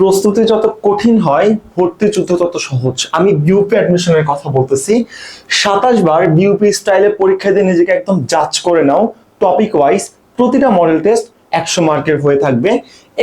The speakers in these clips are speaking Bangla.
প্রস্তুতি যত কঠিন হয়, ভর্তি যুদ্ধ তত সহজ। আমি বিউপি অ্যাডমিশনের কথা বলতেছি। সাতাশ বার বিউপি স্টাইলে পরীক্ষা দিয়ে নিজেকে একদম জাজ করে নাও। টপিক ওয়াইজ প্রতিটা মডেল টেস্ট একশো মার্কের হয়ে থাকবে।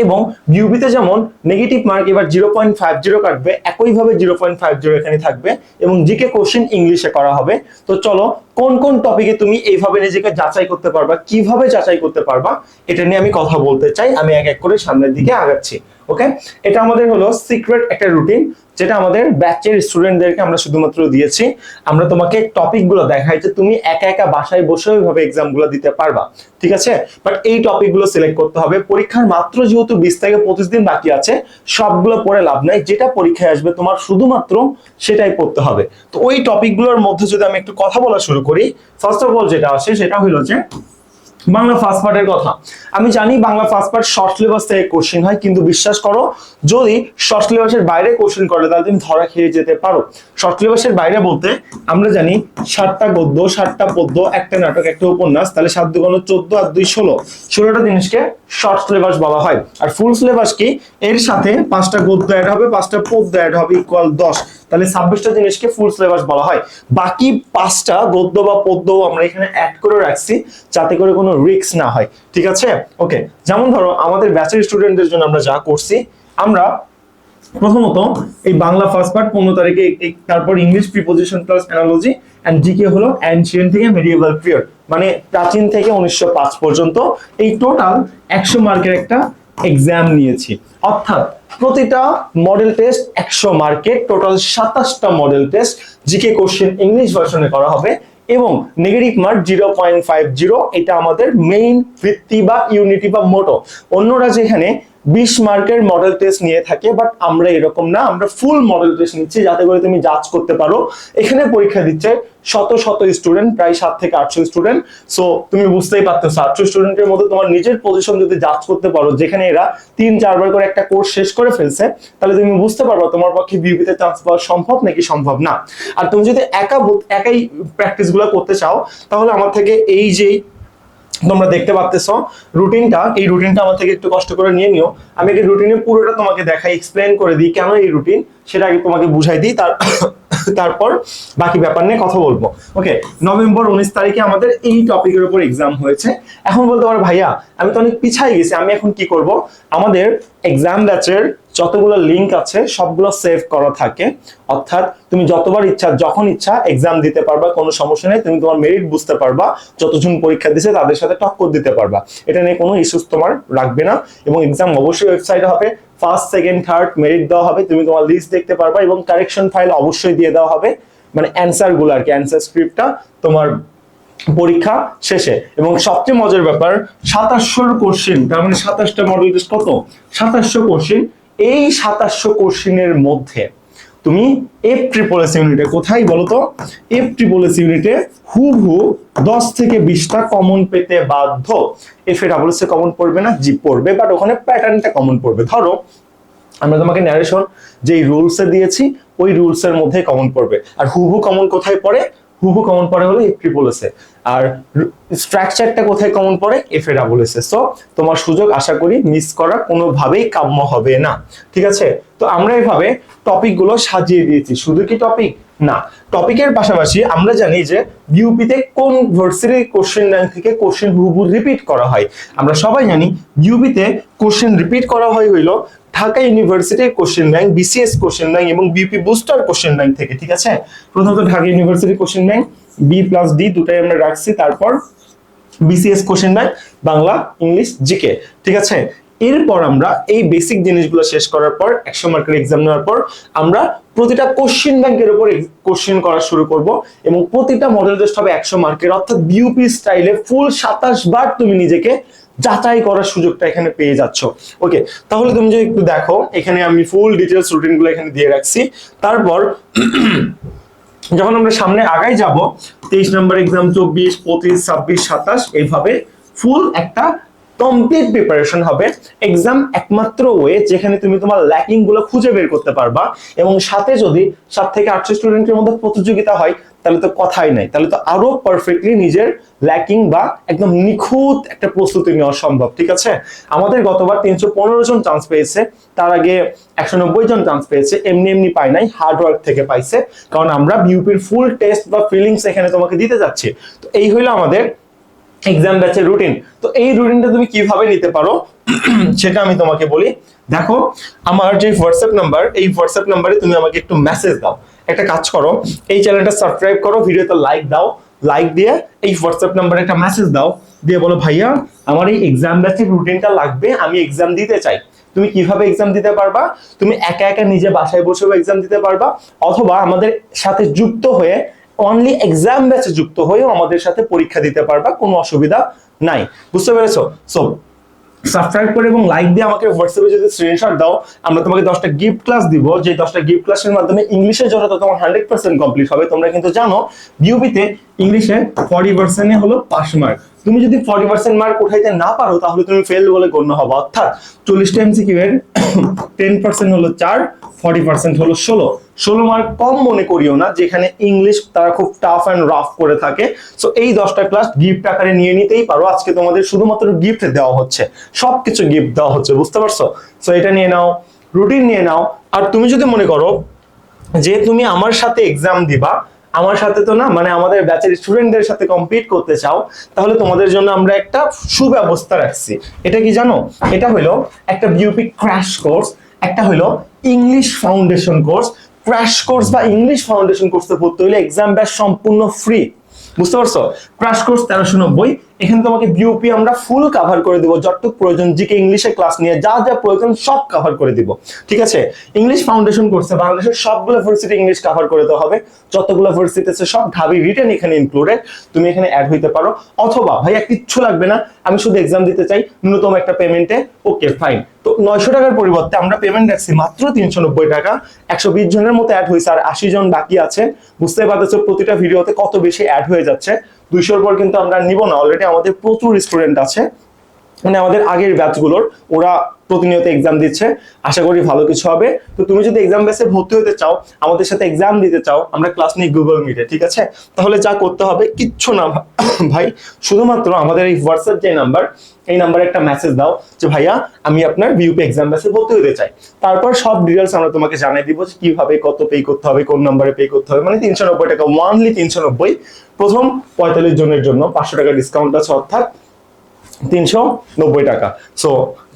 এবং বিউপিতে যেমন নেগেটিভ মার্ক এবার জিরো পয়েন্ট ফাইভ জিরো কাটবে, একইভাবে জিরো পয়েন্ট ফাইভ জিরো এখানে থাকবে এবং জি কে কোশ্চেন ইংলিশে করা হবে। তো চলো, কোন কোন টপিকে তুমি এইভাবে নিজেকে যাচাই করতে পারবা, কীভাবে যাচাই করতে পারবা, এটা নিয়ে আমি কথা বলতে চাই। আমি এক এক করে সামনের দিকে আগাচ্ছি ওকে এটা আমাদের হলো সিক্রেট একটা রুটিন যেটা আমাদের ব্যাচের স্টুডেন্টদেরকে আমরা শুধুমাত্র দিয়েছি। আমরা তোমাকে টপিকগুলো দেখাই যে তুমি একা একা বাসায় বসে ওইভাবে এক্সামগুলো দিতে পারবা, ঠিক আছে? বাট এই টপিকগুলো সিলেক্ট করতে হবে। পরীক্ষার মাত্র যেহেতু বিশ থেকে পঁচিশ দিন বাকি আছে, সবগুলো পড়ে লাভ নাই। যেটা পরীক্ষায় আসবে তোমার শুধুমাত্র সেটাই পড়তে হবে। তো ওই টপিকগুলোর মধ্যে যদি আমি একটু কথা বলা শুরু করি ফার্স্ট অফ অল যেটা আসে সেটা হলো যে বাংলা ফার্স্ট পার্টের কথা। আমি জানি Bangla first part short syllabus থেকে কোশ্চেন হয়, কিন্তু বিশ্বাস করো, যদি শর্ট সিলেবাসের বাইরে কোশ্চেন করে, তাহলে তুমি ধরা খেয়ে যেতে পারো। শর্ট সিলেবাসের বাইরে বলতে, আমরা জানি সাতটা গদ্য, সাতটা পদ্য, একটা নাটক, একটা উপন্যাস, তাহলে সাত দুগুণ চোদ্দ আর দুই ষোলো। ষোলোটা জিনিসকে শর্ট সিলেবাস বলা হয়। আর ফুল সিলেবাস কি? এর সাথে পাঁচটা গদ্য অ্যাড হবে, পাঁচটা পদ্য অ্যাড হবে ইকুয়াল দশ। তাহলে ছাব্বিশটা জিনিসকে ফুল সিলেবাস বলা হয়। বাকি পাঁচটা গদ্য বা পদ্য আমরা এখানে অ্যাড করে রাখছি, যাতে করে কোনো রিস্ক না হয়, ঠিক আছে? ওকে যেমন ধরো, আমাদের ব্যাচের স্টুডেন্টদের জন্য আমরা যা করছি, আমরা প্রথমত এই বাংলা ফার্স্ট পার্ট পনেরো তারিখে তারপর English preposition plus analogy and GK হলো অ্যানশিয়েন্ট থেকে মেডিয়েভাল পিরিয়ড মানে প্রাচীন থেকে উনিশশো পাঁচ পর্যন্ত এই টোটাল একশো মার্কের একটা এক্সাম নিয়েছি। অর্থাৎ প্রতিটা মডেল টেস্ট একশো মার্কের টোটাল সাতাশটা model test GK question English ভার্সনে করা হবে। এবং negative mark zero point five zero এটা আমাদের মেইন ভিত্তি বা ইউনিটি বা মোটো অন্যরা যেখানে বিশ মার্কের মডেল টেস্ট নিয়ে থাকে বাট আমরা এরকম না, আমরা ফুল মডেল টেস্ট নিচ্ছি যাতে করে তুমি জাজ করতে পারো। এখানে পরীক্ষা দিচ্ছে শত শত স্টুডেন্ট প্রায় সাত থেকে আটশো স্টুডেন্ট সো তুমি বুঝতেই পারতেছো, আটশো স্টুডেন্টের মধ্যে তোমার নিজের পজিশন যদি জাজ করতে পারো, যেখানে এরা তিন, চারবার করে একটা কোর্স শেষ করে ফেলছে, তাহলে তুমি বুঝতে পারবা তোমার পক্ষে বিউপিতে চান্স পাওয়া সম্ভব নাকি সম্ভব না। আর তুমি যদি একা একাই প্র্যাকটিসগুলো করতে চাও, তাহলে আমার থেকে এই যে তোমরা দেখতে পাচ্তেছ রুটিনটা। এই রুটিনটা আমার থেকে একটু কষ্ট করে নিয়ে নিও। আমি এই রুটিনের পুরোটা তোমাকে দেখাই এক্সপ্লেন করে দিই কেন এই রুটিন, সেটা আগে তোমাকে বুঝাই দিই, তার তারপর বাকি ব্যাপার নিয়ে কথা বলব। ওকে নভেম্বর উনিশ তারিখে আমাদের এই টপিকের উপর এক্সাম হয়েছে। এখন বলতে পারো, ভাইয়া, আমি তো অনেক পিছাই গেছি, আমি এখন কি করব? আমাদের এক্সাম ব্যাচের যতগুলো লিংক আছে, সবগুলো সেভ করা থাকে। অর্থাৎ তুমি যতবার ইচ্ছা, যখন ইচ্ছা এক্সাম দিতে পারবা, কোনো সমস্যা নেই। তুমি তোমার মেরিট বুঝতে পারবা, যতজন পরীক্ষা দিছে, তাদের সাথে টক্কর দিতে পারবা। এটা নিয়ে কোনো ইস্যুস তোমার রাখবে না এবং এক্সাম অবশ্যই ওয়েবসাইটে হবে। ফার্স্ট সেকেন্ড থার্ড মেরিট দেওয়া হবে। তুমি তোমার লিস্ট দেখতে পারবা এবং কারেকশন ফাইল অবশ্যই দিয়ে দেওয়া হবে। মানে অ্যান্সারগুলো আর কি অ্যান্সার স্ক্রিপ্টটা তোমার পরীক্ষা শেষে। এবং সবচেয়ে মজার ব্যাপার, সাতাশশোর কোশ্চেন তার মানে সাতাশটা মডেল টেস্ট কত? সাতাশশো কোশ্চেন এই সাতাশশো কোশ্চিনের মধ্যে তুমি এফ ট্রিপল এস ইউনিটে কোথায় বলো তো এফ ট্রিপল এস ইউনিটে হুবহু দশ থেকে বিশটা কমন পেতে বাধ্য। F A double S A common পড়বে না, জি, পড়বে বাট ওখানে প্যাটার্নটা কমন পড়বে। ধরো, আমরা তোমাকে ন্যারেশন যেই রুলসে দিয়েছি, ওই রুলসের মধ্যে কমন পড়বে। আর হুবু কমন কোথায় পড়ে? হুবু কমন পড়ে হলো এফ ট্রিপল আর স্ট্রাকচারটা কোথায় কমন পড়ে? F A double S so তোমার সুযোগ আশা করি মিস করা কোনোভাবেই কাম্য হবে না। ঠিক আছে? তো আমরা এইভাবে টপিকগুলো সাজিয়ে দিয়েছি। শুধু কি টপিক না টপিকের পাশাপাশি আমরা জানি যে বিউপিতে কোন ভার্সিটির কোশ্চেন ব্যাংক থেকে কোশ্চেন হুবহু রিপিট করা হয়। আমরা সবাই জানি বিউপিতে কোশ্চেন রিপিট করা হয় হইল ঢাকা ইউনিভার্সিটির question bank BCS question bank এবং বিউপি বুস্টার কোশ্চেন ব্যাংক থেকে, ঠিক আছে? প্রথমত Dhaka university question bank B plus D দুটাই আমরা রাখছি, তারপর BCS question bank Bangla English GK ঠিক আছে? এরপর আমরা এই বেসিক জিনিসগুলো শেষ করার পর, একশো মার্কের এক্সাম নেওয়ার পর, আমরা প্রতিটা কোশ্চেন ব্যাংকের উপর কোশ্চেন করা শুরু করব এবং প্রতিটা মডেল টেস্ট হবে একশো মার্কের অর্থাৎ বিউপি স্টাইলে ফুল সাতাশ বার তুমি নিজেকে যাচাই করার সুযোগটা এখানে পেয়ে যাচ্ছ। ওকে তাহলে তুমি যদি একটু দেখো, এখানে আমি ফুল ডিটেলস রুটিনগুলো এখানে দিয়ে রাখছি। তারপর যখন আমরা সামনে আগাই যাব, তেইশ নম্বর এক্সাম চব্বিশ, পঁচিশ, ছাব্বিশ, সাতাশ, এইভাবে ফুল একটা কমপ্লিট প্রিপারেশন হবে। এক্সাম একমাত্র ওয়ে যেখানে তুমি তোমার ল্যাকিংগুলো খুঁজে বের করতে পারবা এবং সাথে যদি সাত থেকে আটশো স্টুডেন্টের মধ্যে প্রতিযোগিতা হয়, তাহলে তো কথাই নাই। তাহলে তো আরও পারফেক্টলি নিজের ল্যাকিং বা একদম নিখুঁত একটা প্রস্তুতি নেওয়া সম্ভব, ঠিক আছে? আমাদের গতবার তিনশো পনেরো জন চান্স পেয়েছে, তার আগে একশো নব্বই জন চান্স পেয়েছে, এমনি এমনি পাই নাই হার্ড ওয়ার্ক থেকে পাইছে। কারণ আমরা বিউপির ফুল টেস্ট বা ফিলিংস এখানে তোমাকে দিতে যাচ্ছি। তো এই হইল আমাদের এক্সাম ব্যাচের রুটিন তো এই রুটিনটা তুমি কীভাবে নিতে পারো, সেটা আমি তোমাকে বলি। দেখো, আমার যে হোয়াটসঅ্যাপ নাম্বার এই হোয়াটসঅ্যাপ নাম্বারে তুমি আমাকে একটু মেসেজ দাও। একটা কাজ করো, এই চ্যানেলটা সাবস্ক্রাইব করো ভিডিওতে লাইক দাও। লাইক দিয়ে এই হোয়াটসঅ্যাপ নাম্বারে একটা মেসেজ দাও। দিয়ে বলো, ভাইয়া, আমার এই এক্সাম ব্যাচের রুটিনটা লাগবে, আমি এক্সাম দিতে চাই। তুমি কীভাবে এক্সাম দিতে পারবা? তুমি একা একা নিজে বাসায় বসেও এক্সাম দিতে পারবা? অথবা আমাদের সাথে যুক্ত হয়ে অনলি এক্সাম ব্যাচে যুক্ত হয়েও আমাদের সাথে পরীক্ষা দিতে পারবা, কোনো অসুবিধা নাই। বুঝতে পেরেছ? সো সাবস্ক্রাইব করে এবং লাইক দিয়ে আমাকে হোয়াটসঅ্যাপে যদি স্ক্রিনশট দাও, আমরা তোমাকে দশটা গিফট ক্লাস দিব। যে দশটা গিফট ক্লাসের মাধ্যমে ইংলিশে যত তোমার হান্ড্রেড পার্সেন্ট কমপ্লিট হবে। তোমরা কিন্তু জানো বিউপিতে ইংলিশে ফর্টি পার্সেন্টে হলো পাস মার্ক তুমি যদি ফর্টি পার্সেন্ট মার্ক উঠাইতে না পারো, তাহলে তুমি ফেল বলে গণ্য হবে। অর্থাৎ চল্লিশটা এমসিকিউ এর টেন পার্সেন্ট হলো চার ফর্টি পার্সেন্ট হলো ষোলো। ষোলো মার্ক কম মনে করিও না, যেখানে ইংলিশ তারা খুব টাফ অ্যান্ড রাফ করে থাকে। সো এই দশটা ক্লাস গিফট আকারে নিয়ে নিতেই পারো। আজকে তোমাদের শুধুমাত্র গিফট দেওয়া হচ্ছে। সবকিছু গিফট দেওয়া হচ্ছে, বুঝতে পারছ? সো এটা নিয়ে নাও রুটিন নিয়ে নাও। আর তুমি যদি মনে করো যে তুমি আমার সাথে এক্সাম দিবা আমার সাথে তো না মানে আমাদের ব্যাচের স্টুডেন্টদের সাথে কম্পিট করতে চাও, তাহলে তোমাদের জন্য আমরা একটা সুব্যবস্থা রাখছি। এটা কি জানো? এটা হলো একটা বিউপি ক্র্যাশ কোর্স একটা হলো English foundation course crash course বা ইংলিশ ফাউন্ডেশন কোর্সে পড়তে হলে এক্সাম ব্যাচ সম্পূর্ণ ফ্রি বুঝতে পারছ? ক্র্যাশ কোর্স তেরোশো নব্বই এখানে তোমাকে বিউপি আমরা ফুল কাভার করে দিব। যতটুকু প্রয়োজন জিকে ইংলিশে ক্লাস নিয়ে যা যা প্রয়োজন সব কাভার করে দিব। ঠিক আছে? ইংলিশ ফাউন্ডেশন কোর্সে বাংলাদেশের সবগুলো ভার্সিটি ইংলিশ কাভার করে দেওয়া হবে। যতগুলো ভার্সিটি আছে সব ঢাবি রিটেন এখানে ইনক্লুডেড তুমি এখানে অ্যাড হইতে পারো। অথবা ভাইয়া, কিচ্ছু লাগবে না। আমি শুধু এক্সাম দিতে চাই। ন্যূনতম একটা পেমেন্টে ওকে ফাইন তো নয়শো টাকার পরিবর্তে আমরা পেমেন্ট রাখছি মাত্র তিনশো নব্বই টাকা। একশো বিশ জনের মতো অ্যাড হয়েছে আর আশি জন বাকি আছে বুঝতে পারতেছো, প্রতিটা ভিডিওতে কত বেশি অ্যাড হয়ে যাচ্ছে। দুইশোর পর কিন্তু আমরা নিব না। অলরেডি আমাদের প্রচুর স্টুডেন্ট আছে। মানে আমাদের আগের ব্যাচগুলোর ওরা প্রতিনিয়ত এক্সাম দিচ্ছে। আশা করি ভালো কিছু হবে। তো তুমি যদি এক্সাম বেসে ভর্তি হতে চাও, আমাদের সাথে এক্সাম দিতে চাও, আমরা ক্লাস নিই গুগল মিটে ঠিক আছে? তাহলে যা করতে হবে, কিচ্ছু না ভাই, শুধুমাত্র আমাদের এই হোয়াটসঅ্যাপ যে নাম্বার এই নাম্বারে একটা মেসেজ দাও যে, ভাইয়া, আমি আপনার বিউপি এক্সাম বেসে ভর্তি হতে চাই। তারপর সব ডিটেলস আমরা তোমাকে জানিয়ে দিব যে, কীভাবে, কত পে করতে হবে, কোন নাম্বারে পে করতে হবে মানে তিনশো নব্বই টাকা ওয়ানলি তিনশো নব্বই। প্রথম পঁয়তাল্লিশ জনের জন্য পাঁচশো টাকা ডিসকাউন্ট আছে, অর্থাৎ তিনশো নব্বই টাকা। সো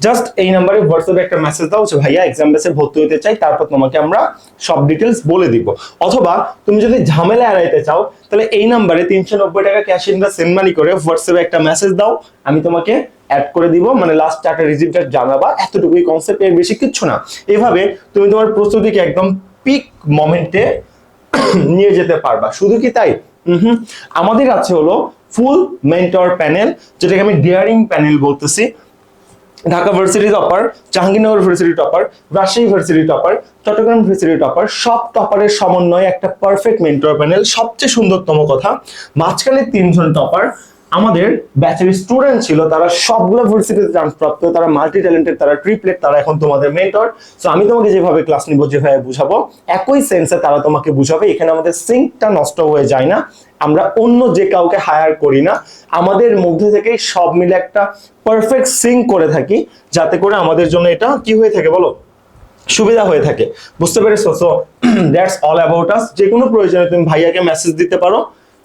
জাস্ট এই নাম্বারে হোয়াটসঅ্যাপে একটা মেসেজ দাও যে, ভাইয়া এক্সাম বেসে ভর্তি হতে চাই, তারপর তোমাকে আমরা সব ডিটেলস বলে দিব। অথবা তুমি যদি ঝামেলা এড়াইতে চাও, তাহলে এই নাম্বারে তিনশো নব্বই টাকা ক্যাশ ইন সেন্ড মানি করে হোয়াটসঅ্যাপে একটা মেসেজ দাও। আমি তোমাকে অ্যাড করে দিব। মানে লাস্ট চারটা রিজিটটা জানাবা। এতটুকুই কনসেপ্ট এর বেশি কিচ্ছু না। এভাবে তুমি তোমার প্রস্তুতিকে একদম পিক মোমেন্টে নিয়ে যেতে পারবা। শুধু কি তাই? আমাদের আছে হলো ফুল মেন্টর প্যানেল যেটাকে আমি ডিয়ারিং প্যানেল বলতেছি। Dhaka varsity topper Jahangirnagar varsity topper Rajshahi varsity topper Chattogram varsity topper সব টপারের সমন্বয়ে একটা পারফেক্ট মেন্টর প্যানেল সবচেয়ে সুন্দরতম কথা, মাঝখানে তিনজন টপার আমাদের ব্যাচের স্টুডেন্ট ছিল, তারা সবগুলো ভার্সিটিতে চান্স প্রাপ্ত, তারা মাল্টি ট্যালেন্টেড তারা ট্রিপলেট তারা এখন তোমাদের মেন্টর সো আমি তোমাকে যেভাবে ক্লাস নিব, যেভাবে বুঝাবো, একই সেন্সে তারা তোমাকে বুঝাবে। এখানে আমাদের সিঙ্কটা নষ্ট হয়ে যায় না। আমরা অন্য যে কাউকে হায়ার করি না। আমাদের মধ্যে থেকেই সব মিলে একটা পারফেক্ট সিঙ্ক করে থাকি, যাতে করে আমাদের জন্য এটা কি হয়ে থাকে বলো? সুবিধা হয়ে থাকে। বুঝতে পেরেছ? So that's all about us যে কোনো প্রয়োজনে তুমি ভাইয়াকে মেসেজ দিতে পারো।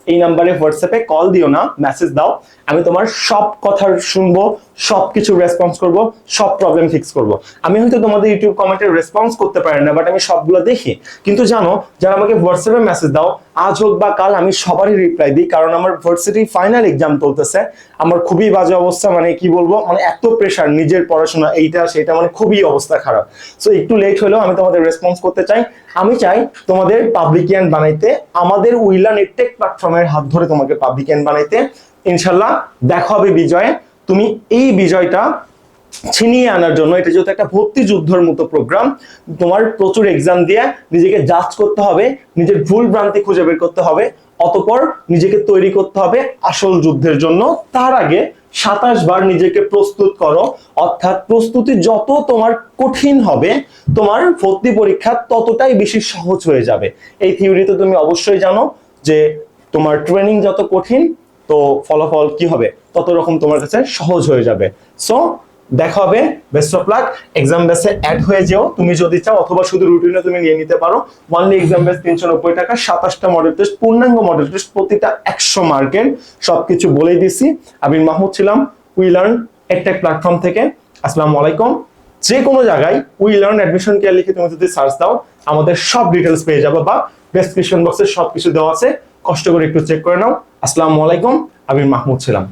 এই নাম্বারে হোয়াটসঅ্যাপে কল দিও না মেসেজ দাও আমি তোমার সব কথা শুনব সব কিছু রেসপন্স করব, সব প্রবলেম ফিক্স করব। আমি হয়তো তোমাদের ইউটিউব কমেন্টে রেসপন্স করতে পারি না বাট আমি সবগুলো দেখি। কিন্তু জানো, যারা আমাকে হোয়াটসঅ্যাপে মেসেজ দাও, আজ হোক বা কাল আমি সবারই রিপ্লাই দিই, কারণ আমার ভার্সিটি ফাইনাল এক্সাম চলতেছে। আমার খুবই বাজে অবস্থা মানে কি বলব মানে এত প্রেশার নিজের পড়াশোনা, এইটা সেটা মানে খুবই অবস্থা খারাপ। সো একটু লেট হলেও আমি তোমাদের রেসপন্স করতে চাই। আমি চাই তোমাদের পাবলিকিয়ান বানাইতে, আমাদের উইলা নেটটেক প্ল্যাটফর্মের হাত ধরে তোমাকে পাবলিকিয়ান বানাইতে। ইনশাল্লাহ, দেখা হবে বিজয়ে। তুমি এই বিজয়টা ছিনিয়ে আনার জন্য, এটা যেহেতু একটা ভর্তি যুদ্ধের মতো প্রোগ্রাম তোমার প্রচুর এক্সাম দিয়ে নিজেকে জাজ করতে হবে, নিজের ভুল ভ্রান্তি খুঁজে বের করতে হবে, অতপর নিজেকে তৈরি করতে হবে আসল যুদ্ধের জন্য। তার আগে সাতাশ বার নিজেকে প্রস্তুত করো, অর্থাৎ প্রস্তুতি যত তোমার কঠিন হবে, তোমার ভর্তি পরীক্ষা ততটাই বেশি সহজ হয়ে যাবে। এই থিওরি তো তুমি অবশ্যই জানো যে তোমার ট্রেনিং যত কঠিন, তো ফলাফল কি হবে? তত রকম তোমার কাছে সহজ হয়ে যাবে। সো দেখা হবে বেস্ট অফ লাক এক্সাম বেসে অ্যাড হয়ে যেও। তুমি যদি চাও, অথবা শুধু রুটিনে তুমি নিয়ে নিতে পারো ওয়ানলি এক্সাম বেস তিনশো নব্বই টাকা, সাতাশটা মডেল টেস্ট পূর্ণাঙ্গ মডেল টেস্ট প্রতিটা একশো মার্কের সবকিছু বলেই দিছি। আমি মাহমুদ ছিলাম উই লার্ন একটা প্ল্যাটফর্ম থেকে। আসসালামু আলাইকুম। যে কোনো জায়গায় উই লার্ন অ্যাডমিশন কেয়ার লিখে তুমি যদি সার্চ দাও, আমাদের সব ডিটেলস পেয়ে যাবে বা ডেসক্রিপশন বক্সে সবকিছু দেওয়া আছে। কষ্ট করে একটু চেক করে নাও। আসসালামু আলাইকুম আমি মাহমুদ ছিলাম।